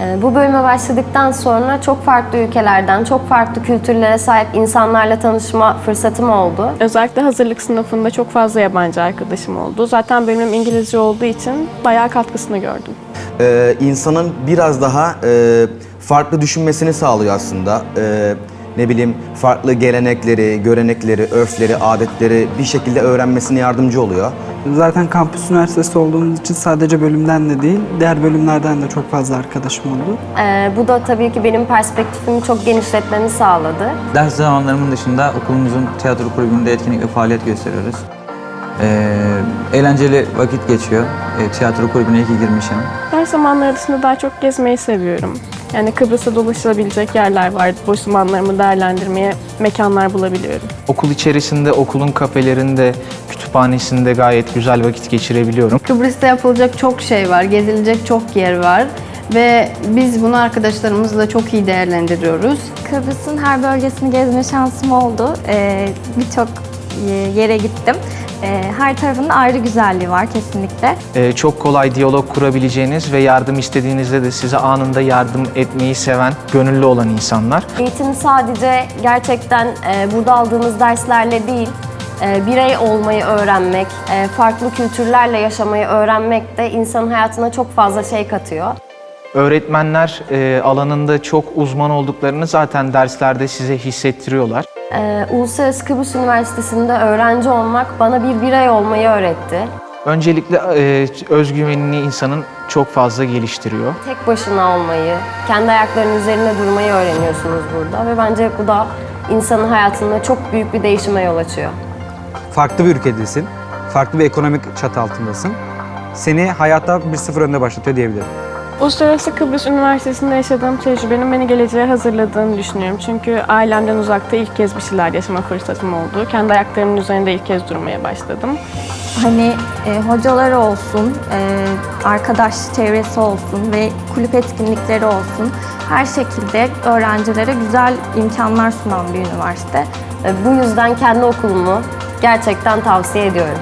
Ee, Bu bölüme başladıktan sonra çok farklı ülkelerden, çok farklı kültürlere sahip insanlarla tanışma fırsatım oldu. Özellikle hazırlık sınıfında çok fazla yabancı arkadaşım oldu. Zaten bölümüm İngilizce olduğu için bayağı katkısını gördüm. Ee, insanın biraz daha e, farklı düşünmesini sağlıyor aslında. Ee, ne bileyim farklı gelenekleri, görenekleri, örfleri, adetleri bir şekilde öğrenmesine yardımcı oluyor. Zaten kampüs üniversitesi olduğumuz için sadece bölümden de değil, diğer bölümlerden de çok fazla arkadaşım oldu. Ee, Bu da tabii ki benim perspektifimi çok genişletmemi sağladı. Ders zamanlarımın dışında okulumuzun tiyatro kulübünde etkinlik ve faaliyet gösteriyoruz. Ee, eğlenceli vakit geçiyor. Ee, tiyatro kulübüne iyi ki girmişim. Ders zamanları dışında daha çok gezmeyi seviyorum. Yani Kıbrıs'ta dolaşılabilecek yerler var. Boş zamanlarımı değerlendirmeye mekanlar bulabiliyorum. Okul içerisinde, okulun kafelerinde, kütüphanesinde gayet güzel vakit geçirebiliyorum. Kıbrıs'ta yapılacak çok şey var, gezilecek çok yer var ve biz bunu arkadaşlarımızla çok iyi değerlendiriyoruz. Kıbrıs'ın her bölgesini gezme şansım oldu. Ee, Birçok e, yere gittim. Ee, Her tarafının ayrı güzelliği var kesinlikle. Ee, çok kolay diyalog kurabileceğiniz ve yardım istediğinizde de size anında yardım etmeyi seven, gönüllü olan insanlar. Eğitim sadece gerçekten e, burada aldığımız derslerle değil, e, birey olmayı öğrenmek, e, farklı kültürlerle yaşamayı öğrenmek de insanın hayatına çok fazla şey katıyor. Öğretmenler e, alanında çok uzman olduklarını zaten derslerde size hissettiriyorlar. Ee, Uluslararası Kıbrıs Üniversitesi'nde öğrenci olmak bana bir birey olmayı öğretti. Öncelikle e, özgüvenini insanın çok fazla geliştiriyor. Tek başına olmayı, kendi ayaklarının üzerinde durmayı öğreniyorsunuz burada ve bence bu da insanın hayatında çok büyük bir değişime yol açıyor. farklı bir ülkedesin, farklı bir ekonomik çatı altındasın. Seni hayatta bir sıfır önde başlatıyor diyebilirim. Uluslararası Kıbrıs Üniversitesi'nde yaşadığım tecrübenin beni geleceğe hazırladığını düşünüyorum. Çünkü ailemden uzakta ilk kez bir şeyler yaşama fırsatım oldu. Kendi ayaklarımın üzerinde ilk kez durmaya başladım. Hani e, hocaları olsun, e, arkadaş çevresi olsun ve kulüp etkinlikleri olsun. Her şekilde öğrencilere güzel imkanlar sunan bir üniversite. Ve bu yüzden kendi okulumu gerçekten tavsiye ediyorum.